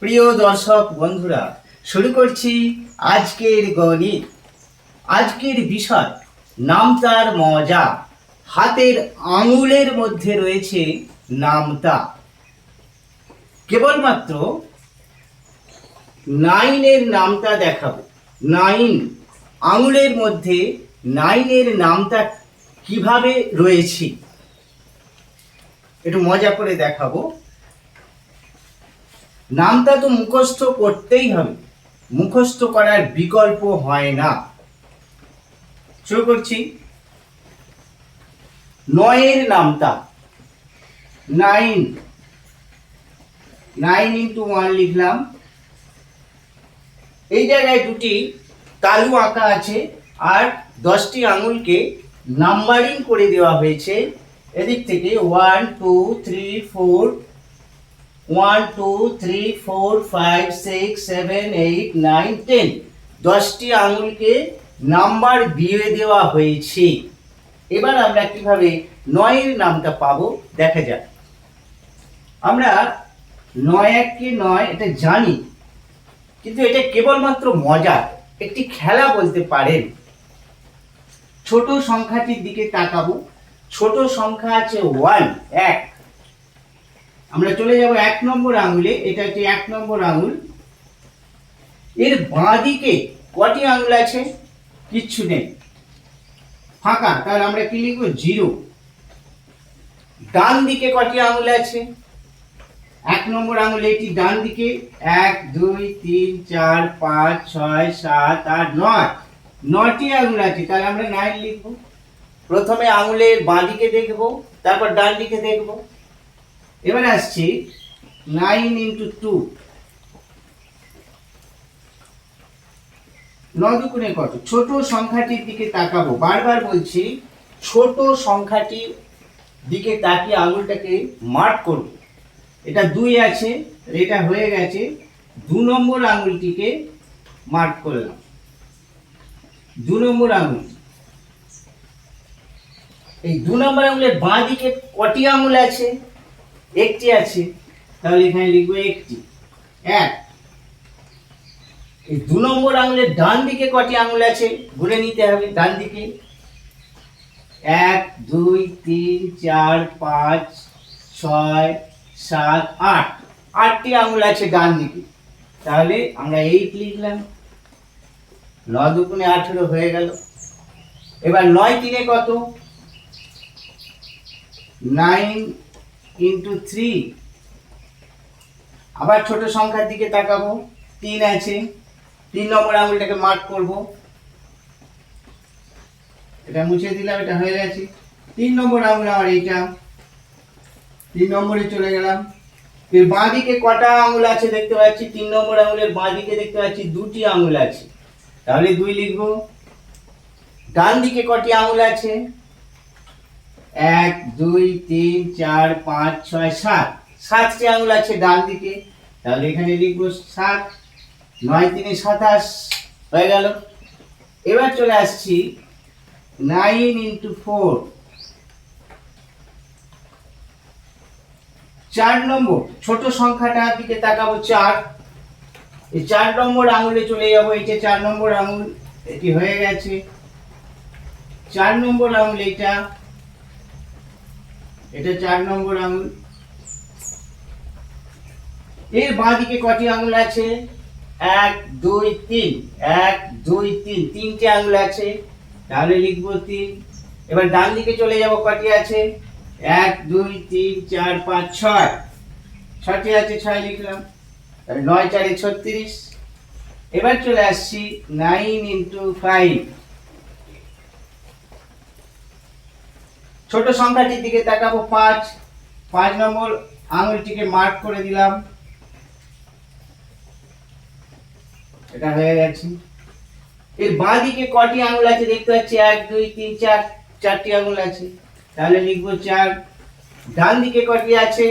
প্রিয় দর্শক বন্ধুরা, শুরু করছি আজকের গণিত। আজকের বিষয় নামতার মজা। হাতের আঙুলের মধ্যে রয়েছে নামতা। কেবলমাত্র নাইনের নামটা দেখাবো। নাইন, আঙুলের মধ্যে নাইনের নামটা কীভাবে রয়েছে? একটু মজা করে দেখাবো। নামটা তো মুখস্থ করতেই হবে। মুখস্থ করার বিকল্প হয় না। শুরু করছি। নয়ের নামটা। নাইন। নাইন ইন্টু ওয়ান লিখলাম। এই জায়গায় দুটি তালু আঁকা আছে আর দশটি আঙুলকে নাম্বারিং করে দেওয়া হয়েছে। এদিক থেকে one two three four one two three four five six seven eight nine ten দশটি আঙুলকে নাম্বার দিয়ে দেওয়া হয়েছে। এবার আমরা কীভাবে নয়ের নামটা পাবো? দেখা যাক। আমরা নয় এককে নয়, এটা জানি, কিন্তু এটা কেবলমাত্র মজার। একটি খেলা বলতে পারেন। ছোট সংখ্যাটির দিকে তাকাবো। ছোট সংখ্যা আছে ওয়ান এক। আমরা চলে যাব এক নম্বর আঙুলে, এটা হচ্ছে এক নম্বর আঙুল। এর বাঁ দিকে কটি আঙুল আছে? কিচ্ছু নেই। ফাঁকা, তাহলে আমরা কি লিখব? জিরো। ডান দিকে কটি আঙুল আছে? এক নম্বর আঙুল এটি ডান দিকে। এক, দুই, তিন, চার, পাঁচ, ছয়, সাত, আট, নয়। নটি আঙুল আছে, তাহলে আমরা নাইন লিখব। প্রথমে আঙুলের বাঁ দিকে দেখব, তারপর ডান দিকে দেখব। এবার আসছি নাইন ইন্টু টু দুগুণে কত? ছোট সংখ্যাটির দিকে তাকাবো। বারবার বলছি, ছোট সংখ্যাটির দিকে তাকিয়ে আঙুলটাকে মার্ক করব। এটা দুই আছে এটা হয়ে গেছে, দু নম্বর আঙুলটিকে মার্ক করলাম। দু নম্বর আঙুল। এই দু নম্বর আঙুলের বাঁ দিকে কটি আঙুল আছে? একটি আছে, তাহলে এখানে লিখব একটি। এক, এই দু নম্বর আঙুলের ডান দিকে কটি আঙুল আছে, গুনে নিতে হবে ডান দিকে। এক, দুই, তিন, চার, পাঁচ, ছয়, সাত, আট। আটটি আঙুল আছে ডান দিকে। তাহলে আমরা এইট লিখলাম। ন দুগুণে আঠেরো হয়ে গেল। এবার নয় তিনে কত? নাইন ইন্টু থ্রি আবার ছোট সংখ্যার দিকে তাকাবো। তিন আছে। তিন নম্বর আঙুলটাকে মার্ক করব। এটা মুছে দিলাম, এটা হয়ে গেছে। তিন নম্বর আঙুল আমার এইটা। তিন নম্বরে চলে গেলাম। এর বাঁ দিকে কটা আঙুল আছে দেখতে পাচ্ছি? তিন নম্বর আঙুলের বাঁ দিকে দেখতে পাচ্ছি দুটি আঙুল আছে। তাহলে দুই লিখব। ডান দিকে কটি আঙুল আছে? এক, দুই, তিন, চার, পাঁচ, ছয়, সাত। সাতটি আঙুল আছে ডান দিকে। তাহলে এখানে লিখব সাত, নয়, তিনে সাতাশ। হয়ে গেল। এবার চলে আসছি নাইন ইন্টু ফোর। চার নম্বর, ছোট সংখ্যাটার দিকে তাকাবো চার। এই চার নম্বর আঙুলে চলে যাব, এই যে চার নম্বর আঙুল, এটি হয়ে গেছে। চার নম্বর আঙুল এটা এটা চার নম্বর আঙুল। এর বাঁ দিকে কটি আঙুল আছে? এক, দুই, তিন। এক, দুই, তিন। তিনটে আঙুল আছে। তাহলে লিখব তিন। এবার ডান দিকে চলে যাব, কটি আছে? এক, দুই, তিন, চার, পাঁচ, ছয়। ছটি আছে, ছয় লিখলাম। নয়, চারে ছত্রিশ। এবার চলে আসছি নাইন ইন্টু ফাইভ ছোট সংখ্যাটির দিকে তাকাবো, পাঁচ। পাঁচ নম্বর আঙুলটিকে মার্ক করে দিলাম। এটা হয়ে গেছে। এর বাঁ দিকে কটি আঙুল আছে দেখতে পাচ্ছি? এক, দুই, তিন, চার, চারটি আঙুল আছে। তাহলে লিখব চার। ডান দিকে কটি আছে?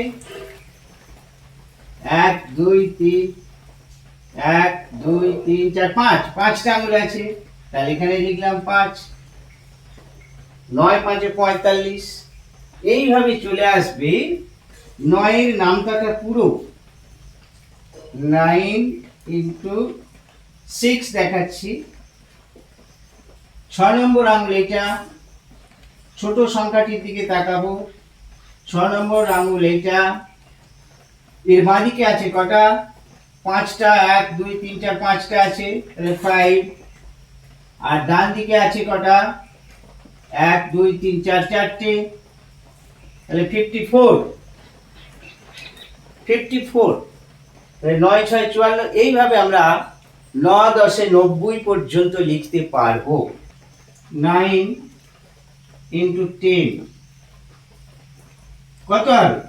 এক, দুই, তিন, এক, দুই, তিন, চার, পাঁচ। পাঁচটা আঙুল আছে। তাহলে এখানে লিখলাম পাঁচ। নয় পাঁচে পঁয়তাল্লিশ। এইভাবে চলে আসবে, নয়ের নামটাটা পুরো। নাইন ইন্টু সিক্স দেখাচ্ছি। ছয় নম্বর আঙুল এটা ছোট সংখ্যাটির দিকে তাকাবো। ছয় নম্বর আঙুল এটা এর বাঁদিকে আছে কটা? পাঁচটা, এক, দুই, তিন, চার, পাঁচটা আছে, তাহলে ফাইভ আর ডান দিকে আছে কটা? এক, দুই, তিন, চার, চারটে। তাহলে ফিফটি ফোর ফিফটি ফোর নয়, ছয়, চুয়ান্ন, এইভাবে আমরা ন, দশে নব্বই পর্যন্ত লিখতে পারব। Nine into ten. কত হবে?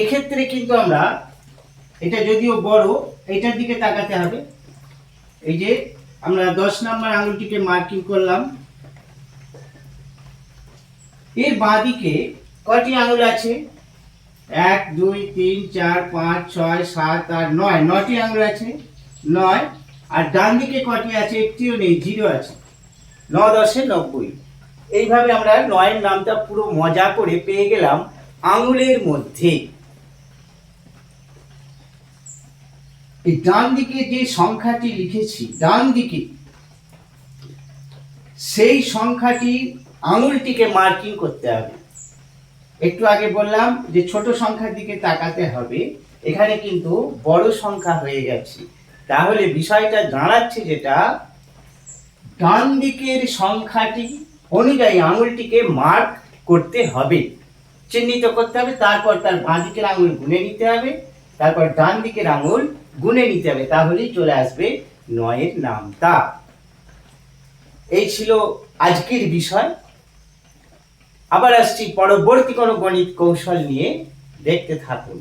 এক্ষেত্রে কিন্তু আমরা এটা যদিও বড়, এটার দিকে তাকাতে হবে। এই যে আমরা দশ নম্বর আঙুলটিকে মার্কিং করলাম। এর বাঁদিকে কটি আঙুল আছে? এক, দুই, তিন, চার, পাঁচ, ছয়, সাত, আট, নয়। নটি আঙুল আছে? নয়। আর ডান দিকে কটি আছে? একটিও নেই, জিরো আছে। ন দশে নব্বই। এইভাবে আমরা নয়ের নামটা পুরো মজা করে পেয়ে গেলাম আঙুলের মধ্যে। এই ডান দিকে যে সংখ্যাটি লিখেছি, ডান দিকে, সেই সংখ্যাটি আঙুলটিকে মার্কিং করতে হবে। একটু আগে বললাম যে ছোট সংখ্যার দিকে তাকাতে হবে, এখানে কিন্তু বড় সংখ্যা হয়ে গেছে তাহলে বিষয়টা দাঁড়াচ্ছে যেটা, ডান দিকের সংখ্যাটি অনুযায়ী আঙুলটিকে মার্ক করতে হবে। চিহ্নিত করতে হবে, তারপর তার বাঁ দিকের আঙুল গুনে নিতে হবে, তারপর ডান দিকের আঙুল গুনে নিতে হবে, তাহলেই চলে আসবে নয়ের নামটা এই ছিল আজকের বিষয়। আবার আসছি পরবর্তী কোনো গণিত কৌশল নিয়ে। দেখতে থাকুন।